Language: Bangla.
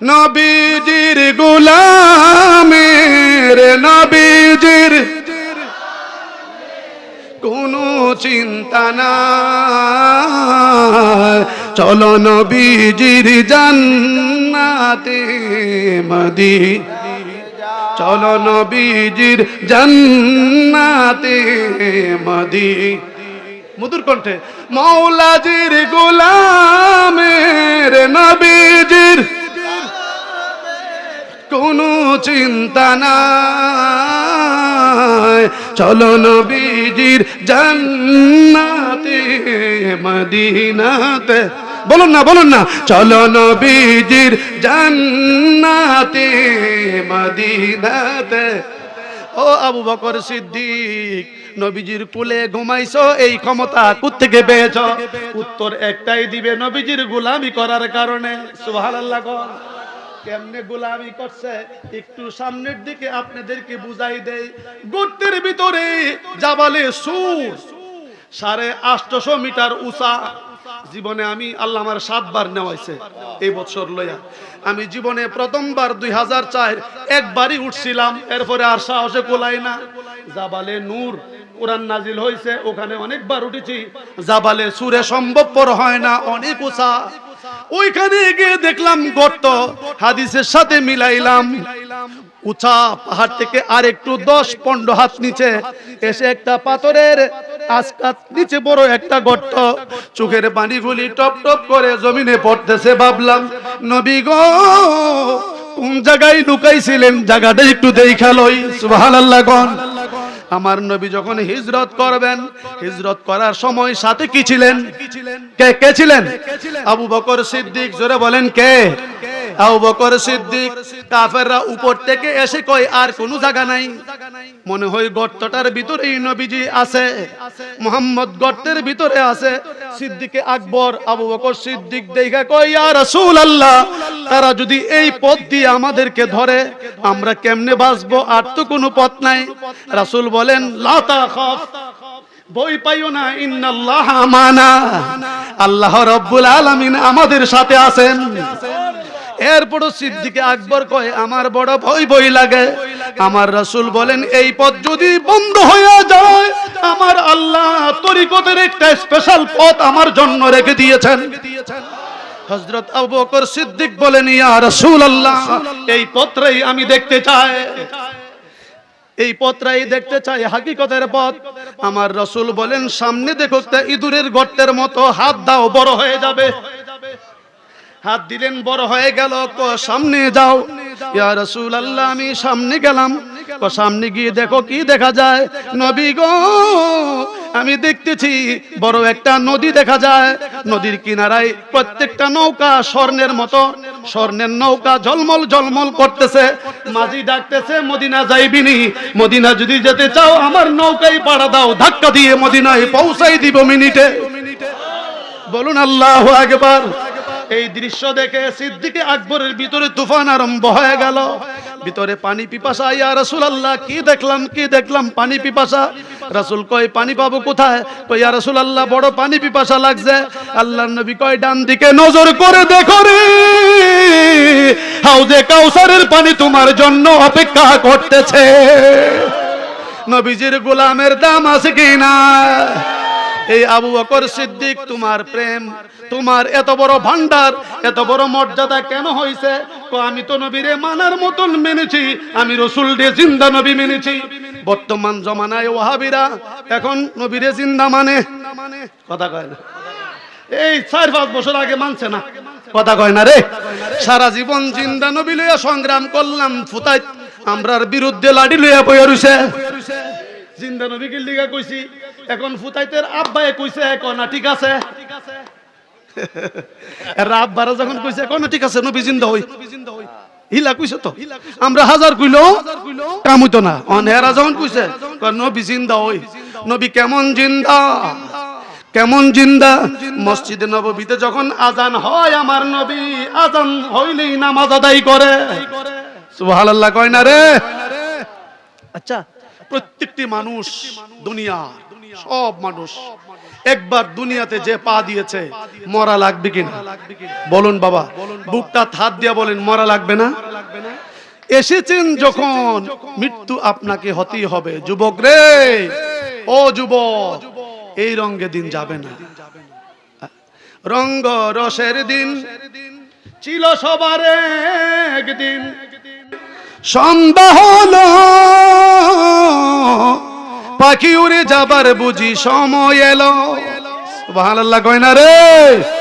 নবীজির গোলামের নবীজির। কোনো চিন্তা না চলো নবীজির জান্নাতে মদি চলো নবীজির জান্নাতে মদি মধুর কণ্ঠে, মৌলাজির গোলামের নবীজির কোনো চিন্তা নাই। চলো নবীজির জান্নাতে, মদিনাতে। বলুন না বলুন না। চলো নবীজির জান্নাতে, মদিনাতে। ও আবু বকর সিদ্দিক, নবীজির কুলে ঘুমাইছো, এই ক্ষমতা থেকে পেয়েছ? উত্তর একটাই দিবে নবীজির গোলামি করার কারণে। সুবহানাল্লাহ কেমনে গোলামি করছে? একটু সামনের দিকে আপনাদেরকে বুঝাই দেয় গর্তের ভিতরে জাবালে সুর। সাড়ে আটশো মিটার উঁচা। জীবনে আমি আল্লাহ আমার সাতবার নেওয়াইছে এই বছর লইয়া। আমি জীবনে প্রথমবার দুই হাজার চার একবারই উঠছিলাম, এরপরে আর সাহসে কোলাই না। জাবালে নূর, কোরআন নাজিল হয়েছে ওখানে অনেকবার উঠেছি। জাবালে সুরে সম্ভবপর হয় না, অনেক উঁচা। ওইখানে গিয়ে দেখলাম গর্ত। হাদিসের সাথে মিলাইলাম। উঁচা পাহাড় থেকে আর একটু দশ পনেরো হাত নিচে এসে একটা পাথরের আজকাত নিচে বড় একটা গর্ত। চোখের পানিগুলি টপ টপ করে জমিনে পড়তেছে ভাবলাম, নবী গো, কোন জায়গায় লুকাইছিলেন? জায়গাটা একটু দেখালই। সুবহানাল্লাহ গন আমার নবী যখন হিজরত করবেন, হিজরত করার সময় সাথে কি ছিলেন? কে কে ছিলেন? আবু বকর সিদ্দিক, জোরে বলেন কে? আবু বকর সিদ্দিক, কাফেররা উপর থেকে এসে কই আর কোনো জায়গা নাই। মনে হয় গর্তটার ভিতরেই নবীজি আছে, মোহাম্মদ গর্তের ভিতরে আছে। সিদ্দিকে আকবর, আবু বকর সিদ্দিক দেখা কই ইয়া রাসূলুল্লাহ। তারা যদি এই পথ দিয়ে আমাদেরকে ধরে, আমরা কেমনে বাঁচবো? আর তো কোনো পথ নাই। রাসূল বলেন, লা তাখাফ। বই পাইও না, ইন্নাল্লাহ আমানা। আল্লাহ রব্বুল আলামিন আমাদের সাথে আছেন। এরপরও সিদ্দিকে আকবর কয়, আমার বড় ভয় ভয় লাগে। আমার রাসূল বলেন, এই পথ যদি বন্ধ হয়ে যায়, আমার আল্লাহ তরিকতের একটা স্পেশাল পথ আমার জন্য রেখে দিয়েছেন। হযরত আবু সিদ্দিক বলেন, ইয়া রাসূলুল্লাহ, এই পত্রেই আমি দেখতে চাই। এই পত্রাই দেখতে চাই, হাকিকতের পথ। আমার রসুল বলেন, সামনে দেখো ইঁদুরের গর্তের মতো, হাত দাও, বড় হয়ে যাবে। হাত দিলেন, বড় হয়ে গেল সামনে যাও। ইয়া রসুল আল্লাহ আমি সামনে গেলাম। সামনে গিয়ে দেখো কি দেখা যায়। নবী গো আমি দেখতেছি বড় একটা নদী দেখা যায়। নদীর কিনারায় প্রত্যেকটা নৌকা স্বর্ণের মতো। স্বর্ণের নৌকা ঝলমল ঝলমল করতেছে। মাঝি ডাকতেছে, মদিনা যাইবিনি? মদিনা যদি যেতে চাও, আমার নৌকায় পাড়া দাও। ধাক্কা দিয়ে মদিনায় পৌঁছাই দিব মিনিটে। বলুন আল্লাহ একবার এই দৃশ্য দেখে সিদ্দিকে আকবরের ভিতরে তুফান আরম্ভ হয়ে গেল। ভিতরে পানি পিপাসা, ইয়া রাসূল আল্লাহ কি দেখলাম কি দেখলাম? পানি পিপাসা রাসূল কয়, পানি পাবো কোথায়? কই ইয়া রাসূল আল্লাহ বড় পানি পিপাসা লাগছে। আল্লাহর নবী কয়, ডান দিকে নজর করে দেখো রে। হাউজে কাউসারের পানি তোমার জন্য অপেক্ষা করতেছে। নবীজির গোলামের দাম আছে কিনা এই আবু বকর সিদ্দিক, তোমার প্রেম, তোমার এত বড় ভান্ডার এত বড় মর্যাদা কেন হয়েছে আমি তো নবীরে মানার মতন মেনেছি, আমি রসুল রে জিন্দা নবী মেনেছি। বর্তমান জমানায় ওহাবিরা এখন নবীরে জিন্দা মানে। কথা কয় না। এই চার পাঁচ বছর আগে মানছে না। কথা কয় না রে। সারা জীবন জিন্দা নবী লইয়া সংগ্রাম করলাম ফুতাই আমরার বিরুদ্ধে লাড়ি লইয়া বইয়া রইছে। জিন্দা নবীকে লিগা কইছি? এখন ফুতাইতের আব্বায়ে কইছে এখন না, ঠিক আছে। এর আব্বারা যখন কইছে এখন ঠিক আছে, নবী জিন্দা হই। হিলা আমরা হাজার যখন জিন্দা নবী কেমন জিন্দা কেমন জিন্দা। মসজিদে যখন আজান হয়, আমার নবী আজান হইলেই নামাজ আদায় করে। সুবহানাল্লাহ কয় না রে? আচ্ছা প্রত্যেকটি মানুষ দুনিয়া সব মানুষ একবার দুনিয়াতে যে পা দিয়েছে, মরা লাগবে কিনা? বলুন বাবা, বুকটা হাত দিয়া বলেন, মরা লাগবে না? এসেছেন যখন, মৃত্যু আপনাকে হতেই হবে। যুবক রে, ও যুবক, এই রঙ্গে দিন যাবে না। রঙ্গ রসের দিন ছিল সবার একদিন। সন্ধ্যা হলো পাখি উড়ে যাবার বুঝি সময় এলো। ভালো লাগয় না রে!